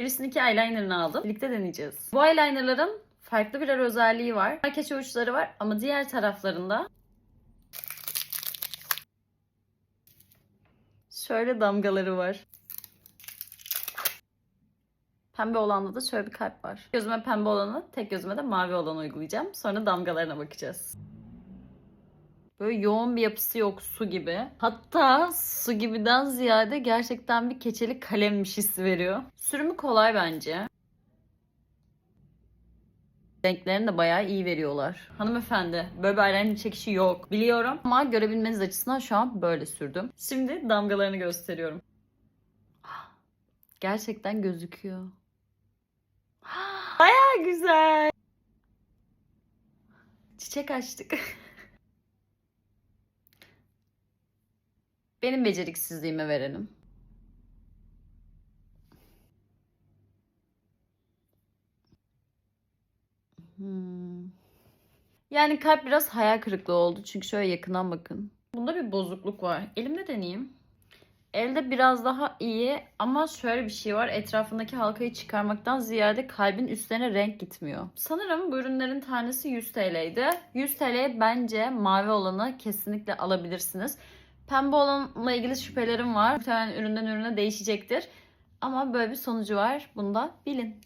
Iris'in eyelinerını aldım. Birlikte deneyeceğiz. Bu eyelinerların farklı birer özelliği var. Keçe uçları var ama diğer taraflarında şöyle damgaları var. Pembe olanda da şöyle bir kalp var. Gözüme pembe olanı, tek gözüme de mavi olanı uygulayacağım. Sonra damgalarına bakacağız. Böyle yoğun bir yapısı yok su gibi. Hatta su gibiden ziyade gerçekten bir keçeli kalemmiş hissi veriyor. Sürümü kolay bence. Renklerini de bayağı iyi veriyorlar. Hanımefendi böyle bir çekişi yok. Biliyorum ama görebilmeniz açısından şu an böyle sürdüm. Şimdi damgalarını gösteriyorum. Gerçekten gözüküyor. Bayağı güzel. Çiçek açtık. Benim beceriksizliğime verelim. Hmm. Yani kalp biraz hayal kırıklığı oldu. Çünkü şöyle yakından bakın. Bunda bir bozukluk var. Elimde deneyeyim. Elde biraz daha iyi ama şöyle bir şey var. Etrafındaki halkayı çıkarmaktan ziyade kalbin üstlerine renk gitmiyor. Sanırım bu ürünlerin tanesi 100 TL'ydi. 100 TL'ye bence mavi olanı kesinlikle alabilirsiniz. Pembe olanla ilgili şüphelerim var. Muhtemelen üründen ürüne değişecektir. Ama böyle bir sonucu var. Bunu da bilin.